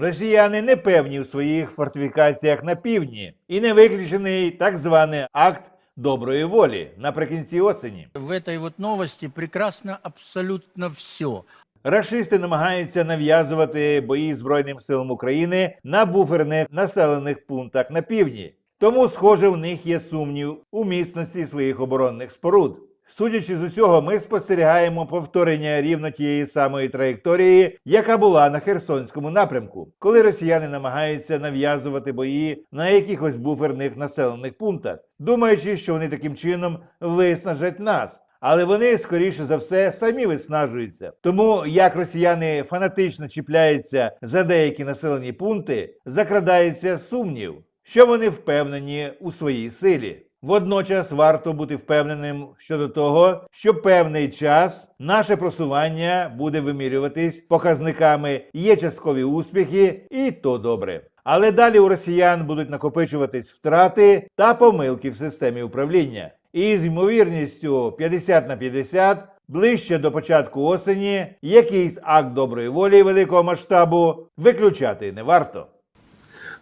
Росіяни не певні в своїх фортифікаціях на півдні, і не виключений так званий акт доброї волі наприкінці осені. В этой вот новости прекрасно абсолютно все. Рашисти намагаються нав'язувати бої Збройним силам України на буферних населених пунктах на півдні. Тому, схоже, в них є сумнів у міцності своїх оборонних споруд. Судячи з усього, ми спостерігаємо повторення рівно тієї самої траєкторії, яка була на Херсонському напрямку, коли росіяни намагаються нав'язувати бої на якихось буферних населених пунктах, думаючи, що вони таким чином виснажать нас. Але вони, скоріше за все, самі виснажуються. Тому як росіяни фанатично чіпляються за деякі населені пункти, закрадається сумнів, що вони впевнені у своїй силі. Водночас варто бути впевненим щодо того, що певний час наше просування буде вимірюватись показниками є часткові успіхи, і то добре. Але далі у росіян будуть накопичуватись втрати та помилки в системі управління. І з ймовірністю 50 на 50 ближче до початку осені якийсь акт доброї волі великого масштабу виключати не варто.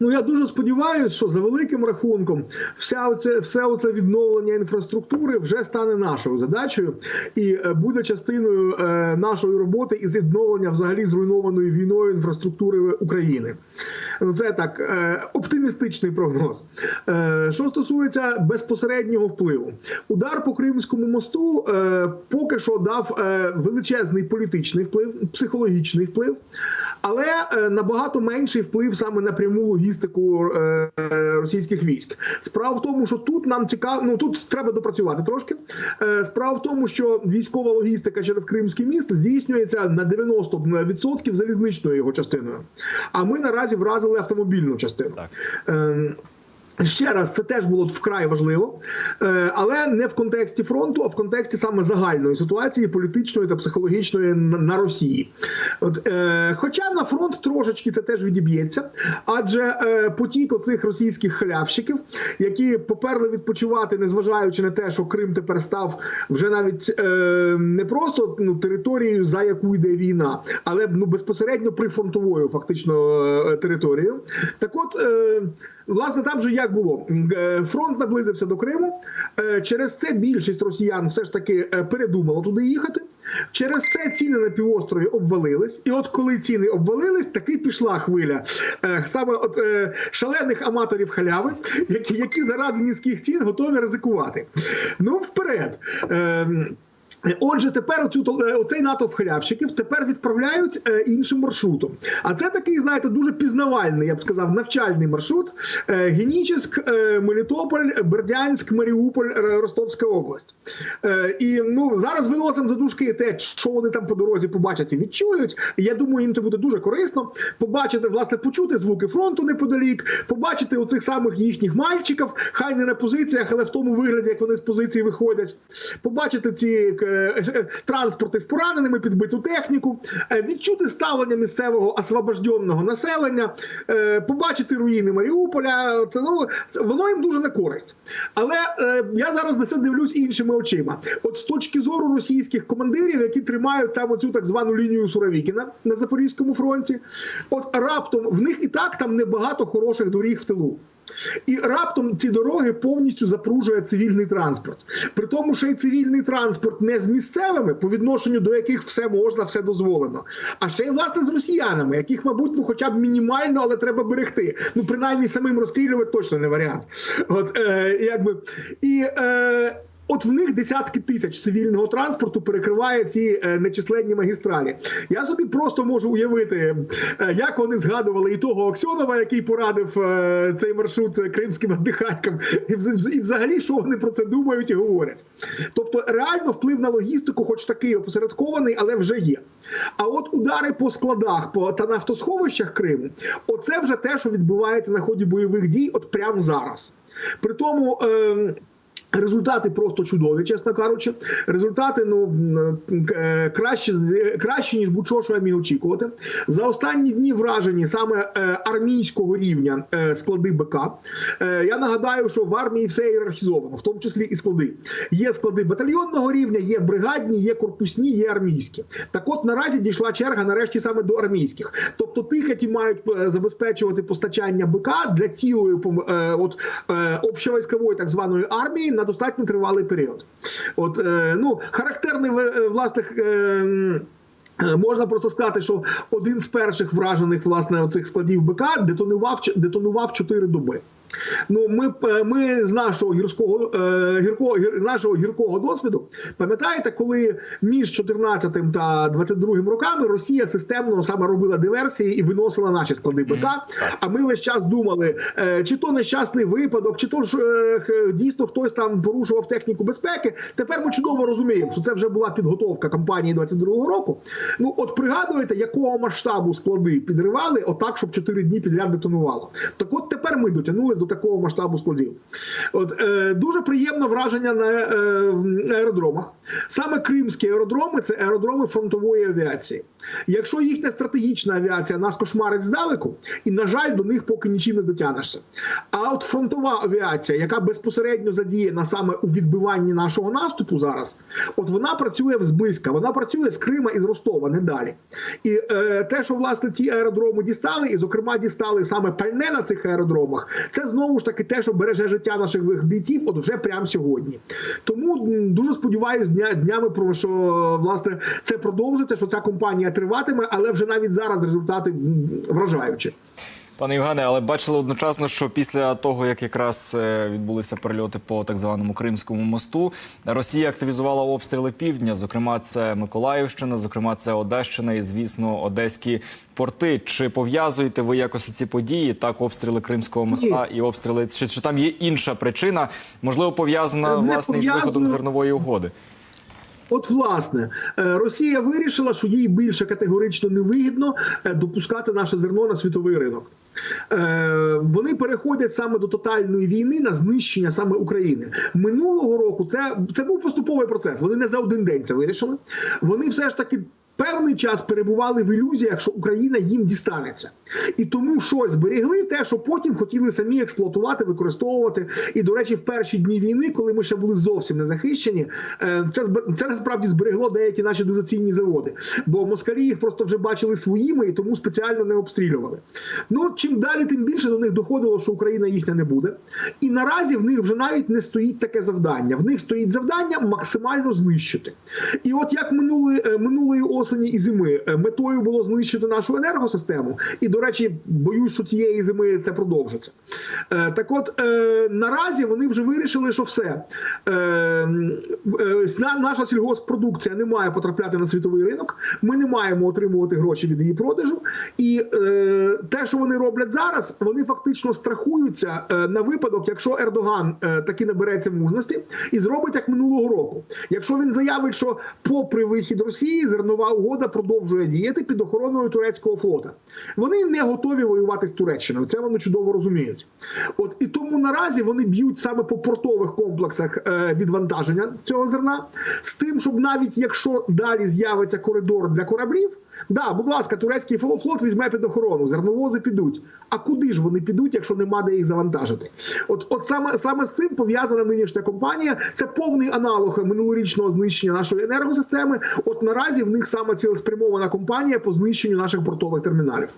Ну я дуже сподіваюся, що за великим рахунком вся оце, все оце відновлення інфраструктури вже стане нашою задачею і е, буде частиною е, нашої роботи із відновлення взагалі зруйнованої війною інфраструктури України. Ну, Це так е, оптимістичний прогноз. Що стосується безпосереднього впливу, удар по Кримському мосту поки що дав величезний політичний вплив, психологічний вплив, але е, набагато менший вплив саме на пряму логістику е, російських військ. Справа в тому, що тут нам цікаво, ну тут треба допрацювати трошки. Е, Справа в тому, що військова логістика через Кримський міст здійснюється на 90% залізничною його частиною. А ми наразі вразили автомобільну частину. Так. Ще раз, це теж було вкрай важливо, е, але не в контексті фронту, а в контексті саме загальної ситуації політичної та психологічної на Росії. От, е, хоча на фронт трошечки це теж відіб'ється, адже е, потік оцих російських халявщиків, які поперли відпочивати, незважаючи на те, що Крим тепер став вже навіть е, не просто ну, територією, за яку йде війна, але ну безпосередньо прифронтовою фактично е, територією. Так от. Е, Власне, там же як було Е, фронт наблизився до Криму. Е, Через це більшість росіян все ж таки е, передумала туди їхати. Через це ціни на півострові обвалились, і от коли ціни обвалились, таки пішла хвиля саме от шалених аматорів халяви, які, які заради низьких цін готові ризикувати. Ну вперед. Е, Отже, тепер оцю е, оцей натовп халявщиків тепер відправляють е, іншим маршрутом. А це такий, знаєте, дуже пізнавальний, я б сказав, навчальний маршрут: Генічеськ, е, Мелітополь, Бердянськ, Маріуполь, Ростовська область. І ну зараз виносимо за дужки те, що вони там по дорозі побачать і відчують. Я думаю, їм це буде дуже корисно. Побачити, власне, почути звуки фронту неподалік, побачити оцих самих їхніх мальчиків, хай не на позиціях, але в тому вигляді, як вони з позиції виходять. Побачити ці транспорти з пораненими, підбиту техніку, е, відчути ставлення місцевого освобожденного населення, е, побачити руїни Маріуполя. Це ну воно їм дуже на користь. Але е, я зараз на це дивлюсь іншими очима. От з точки зору російських командирів, які тримають там оцю так звану лінію Суровікіна на Запорізькому фронті, от раптом в них і так там небагато хороших доріг в тилу. І раптом ці дороги повністю запружує цивільний транспорт. При тому, що і цивільний транспорт не з місцевими, по відношенню до яких все можна, все дозволено, а ще й власне з росіянами, яких, мабуть, ну хоча б мінімально, але треба берегти. Ну, принаймні самим розстрілювати точно не варіант. От е, якби і. Е, От в них десятки тисяч цивільного транспорту перекриває ці е, нечисленні магістралі. Я собі просто можу уявити, е, як вони згадували і того Аксьонова, який порадив е, цей маршрут кримським віддиханькам, і, взагалі, що вони про це думають і говорять. Тобто, реально вплив на логістику, хоч такий опосередкований, але вже є. А от удари по складах по та нафтосховищах Криму, оце вже те, що відбувається на ході бойових дій, от прямо зараз. При тому. Е, Результати просто чудові, чесно кажучи. Результати ну е, краще краще ніж будь-що, що я міг очікувати. За останні дні вражені саме е, армійського рівня е, склади БК. Е, Я нагадаю, що в армії все ієрархізовано, в тому числі і склади. Є склади батальйонного рівня, є бригадні, є корпусні, є армійські. Так, от наразі дійшла черга нарешті саме до армійських, тобто тих, які мають е, забезпечувати постачання БК для цілої е, от е, общовійськової так званої армії на достатньо тривалий період. От е, ну характерний е, власне. е, Можна просто сказати, що один з перших вражених власне оцих складів БК детонував детонував 4 доби. Ну, ми, ми з нашого гірського е, гіркого гір, нашого гіркого досвіду пам'ятаєте, коли між 14 та 22 роками Росія системно саме робила диверсії і виносила наші склади БК. А ми весь час думали, е, чи то нещасний випадок, чи то ж е, дійсно хтось там порушував техніку безпеки. Тепер ми чудово розуміємо, що це вже була підготовка кампанії 22-го року. Ну от пригадуєте, якого масштабу склади підривали, отак, щоб 4 дні підряд детонувало. Так от тепер ми дотягнулись до такого масштабу складів. От е, дуже приємне враження на е, аеродромах. Саме кримські аеродроми це аеродроми фронтової авіації. Якщо їхня стратегічна авіація нас кошмарить здалеку, і на жаль, до них поки нічим не дотягнешся. А от фронтова авіація, яка безпосередньо задіяна саме у відбиванні нашого наступу зараз, от вона працює зблизька, вона працює з Крима і з Ростова, не далі. І е, те, що власне ці аеродроми дістали, і зокрема дістали саме пальне на цих аеродромах, це знову ж таки те, що береже життя наших бійців, от вже прямо сьогодні. Тому дуже сподіваюся, дня днями про що власне це продовжиться, що ця компанія триватиме, але вже навіть зараз результати вражаючі. Пане Євгене, але бачили одночасно, що після того, як якраз е, відбулися перельоти по так званому Кримському мосту, Росія активізувала обстріли півдня. Зокрема, це Миколаївщина, зокрема, це Одещина і, звісно, одеські порти. Чи пов'язуєте ви якось ці події? Так, обстріли Кримського моста і обстріли чи, чи там є інша причина? Можливо, пов'язана Не власне із виходом зернової угоди. От, власне, е, Росія вирішила, що їй більше категорично невигідно е, допускати наше зерно на світовий ринок. Е, Вони переходять саме до тотальної війни на знищення саме України минулого року. Це, це був поступовий процес. Вони не за один день це вирішили. Вони все ж таки. Певний час перебували в ілюзіях, що Україна їм дістанеться, і тому щось зберігли те, що потім хотіли самі експлуатувати, використовувати. І до речі, в перші дні війни, коли ми ще були зовсім не захищені, е, це це насправді зберегло деякі наші дуже цінні заводи. Бо москалі їх просто вже бачили своїми і тому спеціально не обстрілювали. Ну чим далі, тим більше до них доходило, що Україна їхня не буде. І наразі в них вже навіть не стоїть таке завдання. В них стоїть завдання максимально знищити. І от як минули е, минулої осені і зими е, метою було знищити нашу енергосистему. І до речі, боюсь, що цієї зими це продовжиться. Е, Так, от е, наразі вони вже вирішили, що все на- наша сільгоспродукція не має потрапляти на світовий ринок. Ми не маємо отримувати гроші від її продажу. І те, що вони роблять зараз, вони фактично страхуються на випадок, якщо Ердоган таки набереться мужності і зробить як минулого року. Якщо він заявить, що попри вихід Росії зернова угода продовжує діяти під охороною турецького флота, вони не готові воювати з Туреччиною. Це вони чудово розуміють. От і тому наразі вони б'ють саме по портових комплексах е, відвантаження цього зерна, з тим, щоб навіть якщо далі з'явиться коридор для кораблів. Да, будь ласка, турецький флот візьме під охорону, зерновози підуть. А куди ж вони підуть, якщо нема де їх завантажити? От, от саме саме з цим пов'язана нинішня компанія. Це повний аналог минулорічного знищення нашої енергосистеми. От наразі в них саме цілеспрямована компанія по знищенню наших портових терміналів.